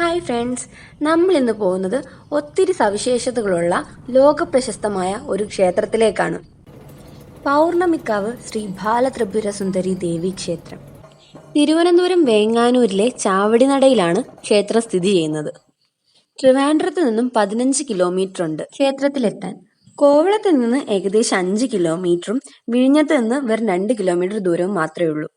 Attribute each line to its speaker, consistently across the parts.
Speaker 1: Hi friends നമ്മൾ ഇന്ന് പോകുന്നത് ഒത്തിരി സവിശേഷതകളുള്ള ലോകപ്രശസ്തമായ ഒരു ക്ഷേത്രത്തിലേക്കാണ്. പൗർണമിക്കാവ് ശ്രീ ബാലത്രിപുര സുന്ദരി ദേവി ക്ഷേത്രം. തിരുവനന്തപുരം വേങ്ങാനൂരിലെ ചാവടിനടയിലാണ് ക്ഷേത്രം സ്ഥിതി ചെയ്യുന്നത്. ട്രിവാൻഡ്രത്ത് നിന്നും പതിനഞ്ച് കിലോമീറ്റർ ഉണ്ട്. ക്ഷേത്രത്തിലെത്താൻ കോവളത്ത് നിന്ന് ഏകദേശം അഞ്ച് കിലോമീറ്ററും വിഴിഞ്ഞത്ത് നിന്ന് വെറും രണ്ട് കിലോമീറ്റർ ദൂരവും മാത്രമേ ഉള്ളൂ.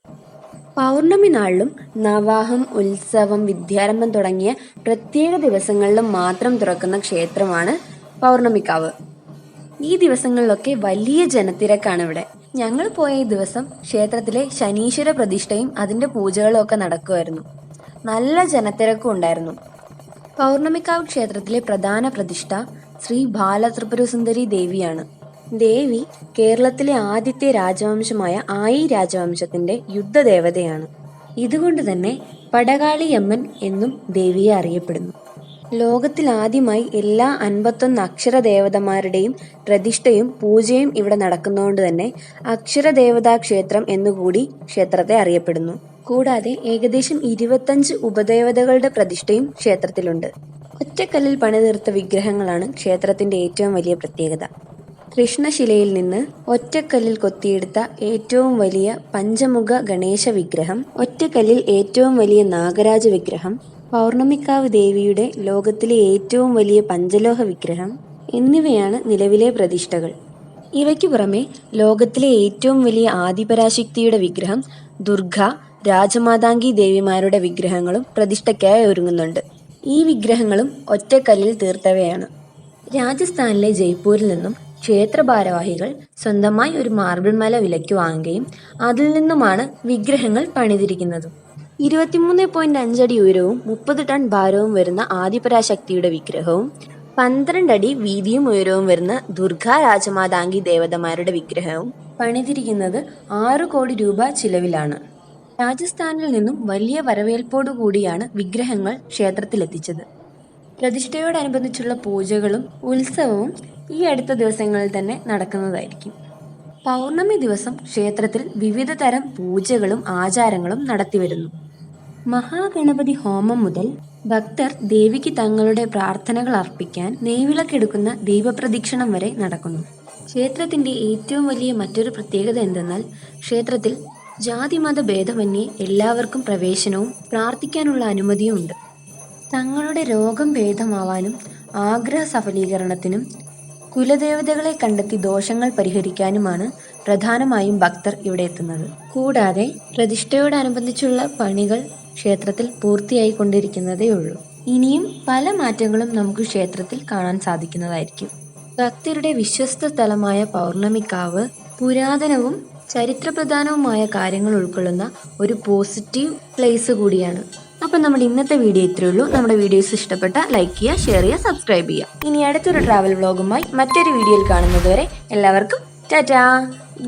Speaker 1: പൗർണമി നാളിലും നവാഹം ഉത്സവം വിദ്യാരംഭം തുടങ്ങിയ പ്രത്യേക ദിവസങ്ങളിലും മാത്രം തുറക്കുന്ന ക്ഷേത്രമാണ് പൗർണമിക്കാവ്. ഈ ദിവസങ്ങളിലൊക്കെ വലിയ ജനത്തിരക്കാണ് ഇവിടെ. ഞങ്ങൾ പോയ ഈ ദിവസം ക്ഷേത്രത്തിലെ ശനീശ്വര പ്രതിഷ്ഠയും അതിന്റെ പൂജകളും ഒക്കെ നടക്കുമായിരുന്നു. നല്ല ജനത്തിരക്കും ഉണ്ടായിരുന്നു. പൗർണമിക്കാവ് ക്ഷേത്രത്തിലെ പ്രധാന പ്രതിഷ്ഠ ശ്രീ ബാലത്രിപുരസുന്ദരി ദേവിയാണ്. ദേവി കേരളത്തിലെ ആദ്യത്തെ രാജവംശമായ ആയി രാജവംശത്തിന്റെ യുദ്ധദേവതയാണ്. ഇതുകൊണ്ട് തന്നെ പടകാളിയമ്മൻ എന്നും ദേവിയെ അറിയപ്പെടുന്നു. ലോകത്തിൽ ആദ്യമായി എല്ലാ അൻപത്തൊന്ന് അക്ഷരദേവതമാരുടെയും പ്രതിഷ്ഠയും പൂജയും ഇവിടെ നടക്കുന്നതുകൊണ്ട് തന്നെ അക്ഷരദേവതാ ക്ഷേത്രം എന്നുകൂടി ക്ഷേത്രത്തെ അറിയപ്പെടുന്നു. കൂടാതെ ഏകദേശം ഇരുപത്തഞ്ച് ഉപദേവതകളുടെ പ്രതിഷ്ഠയും ക്ഷേത്രത്തിലുണ്ട്. ഒറ്റക്കല്ലിൽ പണിതീർത്ത വിഗ്രഹങ്ങളാണ് ക്ഷേത്രത്തിന്റെ ഏറ്റവും വലിയ പ്രത്യേകത. കൃഷ്ണശിലയിൽ നിന്ന് ഒറ്റക്കല്ലിൽ കൊത്തിയെടുത്ത ഏറ്റവും വലിയ പഞ്ചമുഖ ഗണേശ വിഗ്രഹം ഒറ്റക്കല്ലിൽ ഏറ്റവും വലിയ നാഗരാജ വിഗ്രഹം പൗർണമിക്കാവ് ദേവിയുടെ ലോകത്തിലെ ഏറ്റവും വലിയ പഞ്ചലോഹ വിഗ്രഹം എന്നിവയാണ് നിലവിലെ പ്രതിഷ്ഠകൾ. ഇവയ്ക്ക് പുറമെ ലോകത്തിലെ ഏറ്റവും വലിയ ആദിപരാശക്തിയുടെ വിഗ്രഹം ദുർഗ രാജമാതാംഗി ദേവിമാരുടെ വിഗ്രഹങ്ങളും പ്രതിഷ്ഠയ്ക്കായി ഒരുങ്ങുന്നുണ്ട്. ഈ വിഗ്രഹങ്ങളും ഒറ്റക്കല്ലിൽ തീർത്തവയാണ്. രാജസ്ഥാനിലെ ജയ്പൂരിൽ നിന്നും ക്ഷേത്ര ഭാരവാഹികൾ സ്വന്തമായി ഒരു മാർബിൾ മല വിലയ്ക്ക് വാങ്ങുകയും അതിൽ നിന്നുമാണ് വിഗ്രഹങ്ങൾ പണിതിരിക്കുന്നത്. ഇരുപത്തിമൂന്ന് പോയിന്റ് അഞ്ചടി ഉയരവും മുപ്പത് ടൺ ഭാരവും വരുന്ന ആദിപരാശക്തിയുടെ വിഗ്രഹവും പന്ത്രണ്ട് അടി വീതിയും ഉയരവും വരുന്ന ദുർഗാ രാജമാതാംഗി ദേവതമാരുടെ വിഗ്രഹവും പണിതിരിക്കുന്നത് ആറു കോടി രൂപ ചിലവിലാണ്. രാജസ്ഥാനിൽ നിന്നും വലിയ വരവേൽപ്പോടു കൂടിയാണ് വിഗ്രഹങ്ങൾ ക്ഷേത്രത്തിലെത്തിച്ചത്. പ്രതിഷ്ഠയോടനുബന്ധിച്ചുള്ള പൂജകളും ഉത്സവവും ഈ അടുത്ത ദിവസങ്ങളിൽ തന്നെ നടക്കുന്നതായിരിക്കും. പൗർണമി ദിവസം ക്ഷേത്രത്തിൽ വിവിധ തരം പൂജകളും ആചാരങ്ങളും നടത്തിവരുന്നു. മഹാഗണപതി ഹോമം മുതൽ ഭക്തർ ദേവിക്ക് തങ്ങളുടെ പ്രാർത്ഥനകൾ അർപ്പിക്കാൻ നെയ്വിളക്കെടുക്കുന്ന ദീപപ്രദീക്ഷണം വരെ നടക്കുന്നു. ക്ഷേത്രത്തിന്റെ ഏറ്റവും വലിയ മറ്റൊരു പ്രത്യേകത എന്തെന്നാൽ ക്ഷേത്രത്തിൽ ജാതിമത ഭേദമന്യേ എല്ലാവർക്കും പ്രവേശനവും പ്രാർത്ഥിക്കാനുള്ള അനുമതിയും ഉണ്ട് തങ്ങളുടെ രോഗം ഭേദമാവാനും ആഗ്രഹ സഫലീകരണത്തിനും കുലദേവതകളെ കണ്ടെത്തി ദോഷങ്ങൾ പരിഹരിക്കാനുമാണ് പ്രധാനമായും ഭക്തർ ഇവിടെ എത്തുന്നത്. കൂടാതെ പ്രതിഷ്ഠയോടനുബന്ധിച്ചുള്ള പണികൾ ക്ഷേത്രത്തിൽ പൂർത്തിയായി കൊണ്ടിരിക്കുന്നതേ ഉള്ളൂ ഇനിയും പല മാറ്റങ്ങളും നമുക്ക് ക്ഷേത്രത്തിൽ കാണാൻ സാധിക്കുന്നതായിരിക്കും. ഭക്തരുടെ വിശ്വസ്ത സ്ഥലമായ പൗർണമിക്കാവ് പുരാതനവും ചരിത്രപ്രധാനവുമായ കാര്യങ്ങൾ ഉൾക്കൊള്ളുന്ന ഒരു പോസിറ്റീവ് പ്ലേസ് കൂടിയാണ്. അപ്പം നമ്മുടെ ഇന്നത്തെ വീഡിയോ ഇത്രയേ ഉള്ളൂ. നമ്മുടെ വീഡിയോസ് ഇഷ്ടപ്പെട്ട ലൈക്ക് ചെയ്യുക ഷെയർ ചെയ്യുക സബ്സ്ക്രൈബ് ചെയ്യുക. ഇനി അടുത്തൊരു ട്രാവൽ വ്ളോഗുമായി മറ്റൊരു വീഡിയോയിൽ കാണുന്നതുവരെ എല്ലാവർക്കും ടാറ്റാ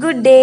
Speaker 1: ഗുഡ് ഡേ